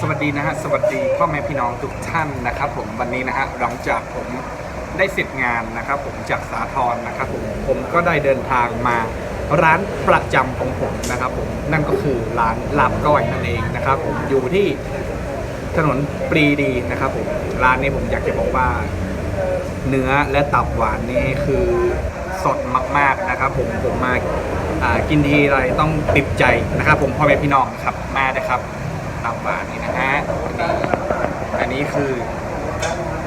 สวัสดีนะฮะ สวัสดีพ่อแม่พี่น้องทุกท่านนะครับ ผมวันนี้นะฮะหลังจากผมได้เสร็จงานนะครับผมจากสาทรนะครับผมผมก็ได้เดินทางมาร้านประจำของผมนะครับผมนั่นก็คือร้านลาบก้อยนั่นเองนะครับผมอยู่ที่ถนนปรีดีนะครับผมร้านนี้ผมอยากจะบอกว่า เนื้อและตับหวานนี่คือสดมาก ๆนะครับ ผมผมมาอ่ากินทีไรต้องติดใจนะครับ ผมพ่อแม่พี่น้องนะครับมาเลยครับ ตับหวานนี่นะฮะอันนี้คือ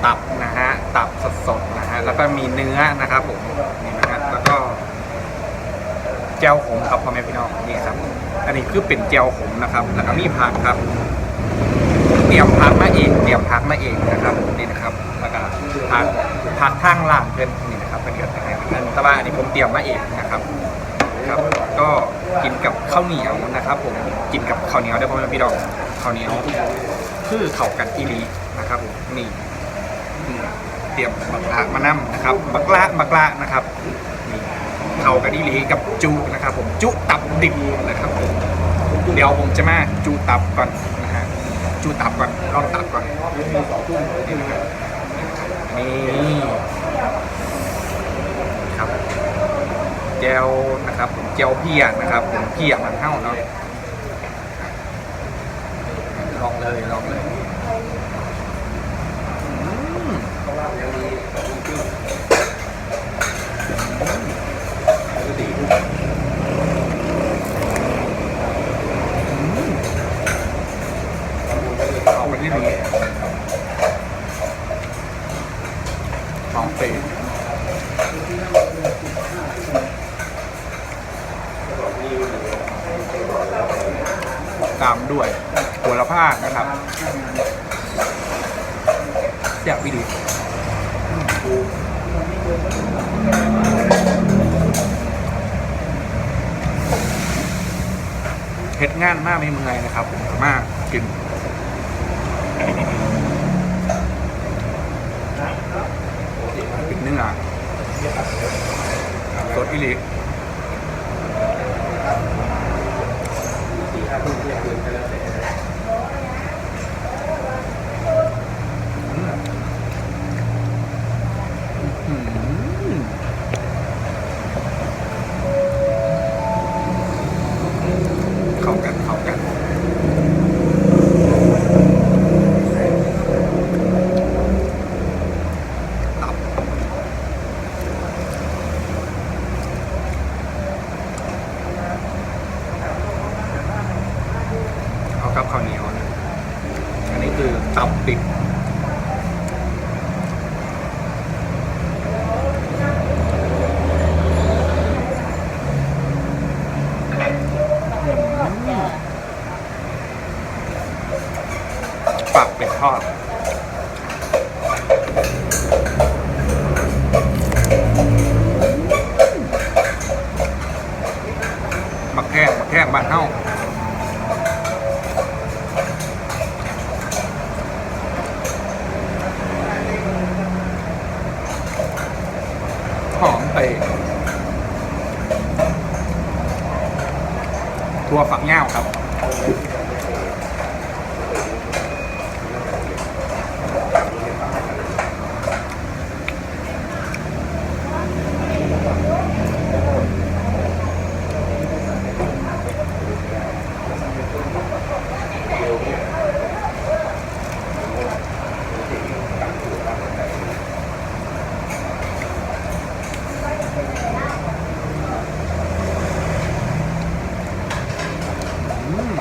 ตับนะฮะตับสดๆนะฮะแล้วก็มีเนื้อนะครับผมนี่นะฮะแล้วก็เจลขมครับพ่อแม่พี่น้องนี่ครับ อันนี้คือเป็นเจลขมนะครับ แล้วก็มีผักครับ เตรียมพักมาเองเตรียมพักมาเองนะครับนี่นะครับ แล้วก็พักพักทางล่างเพื่อนนี่นะครับเป็นกันยังไงนั่นแต่ว่าอันนี้ผมเตรียมมาเองนะครับครับก็กินกับข้าวเหนียวนะครับ ผมกินกับข้าวเหนียวได้พ่อแม่พี่น้อง ข้าวเหนียวคือเข่ากันอีหลีนะครับผมนี่เตรียมบักละมานั่มนะครับบักละบักละนะครับนี่เข่ากันอีหลีกับจุนะครับ ผมจุตับดิบนะครับผมเดี๋ยวผมจะมาจุตับก่อนนะฮะจูตับก่อนลองตับก่อนนี่นะครับนี่ครับเจลนะครับผมเจลเพียนะครับผมเพียมันเท่าเนาะ ลองเลยลองเลยอืมเอาไปที่ดีลองเปตามด้วย หัวละพาดนะครับแซ่บวิดีเฮ็ดงานมากไม่เมื่อยนะครับมามารถกินเป็นเนื้อสดอิลิอืมเข้ากันเข้ากัน ตับ เอากับข้าวเหนียวนะ อันนี้ คือตับดิบปักเป็ดทอดมักแข้งมักแข้งบ้านเฮาหอมไป ทั่วฝักเง่าครับ อืม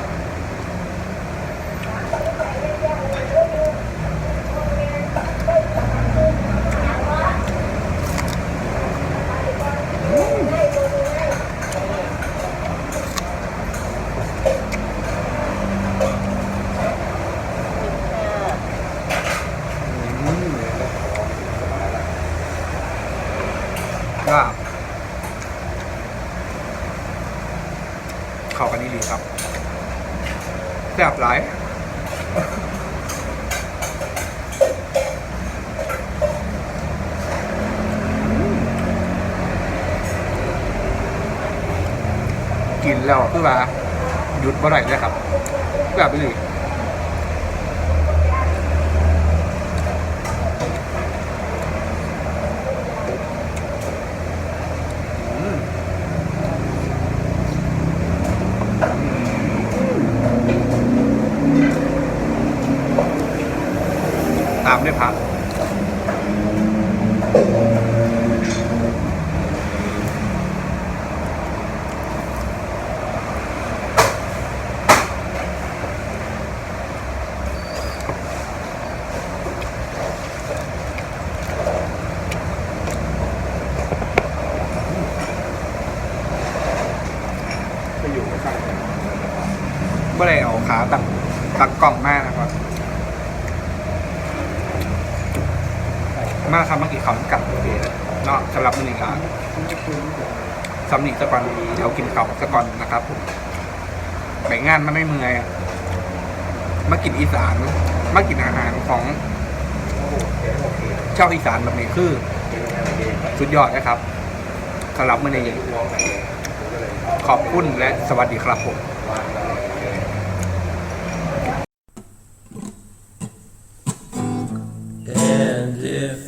อืมก็ เข้ากันนี่ดีครับแซ่บหลายกินแล้วคือว่าหยุดบ่ได้เลยครับแบบนี้ ตามด้วยผักไม่ได้เอาขาตักตักกล่องมากนะครับ มาทำมากี่เขากลับโอเคเนาะสำหรับมือหนึ่งอะสำนิกสะกอนเดี๋ยวกินเก่าสะกอนนะครับผมไปงานมันไม่เมื่อยมากินอีสานมากินอาหารของชาวอีสานแบบนี้คือสุดยอดนะครับสำหรับมือในอย่างขอบคุณและสวัสดีครับผม And if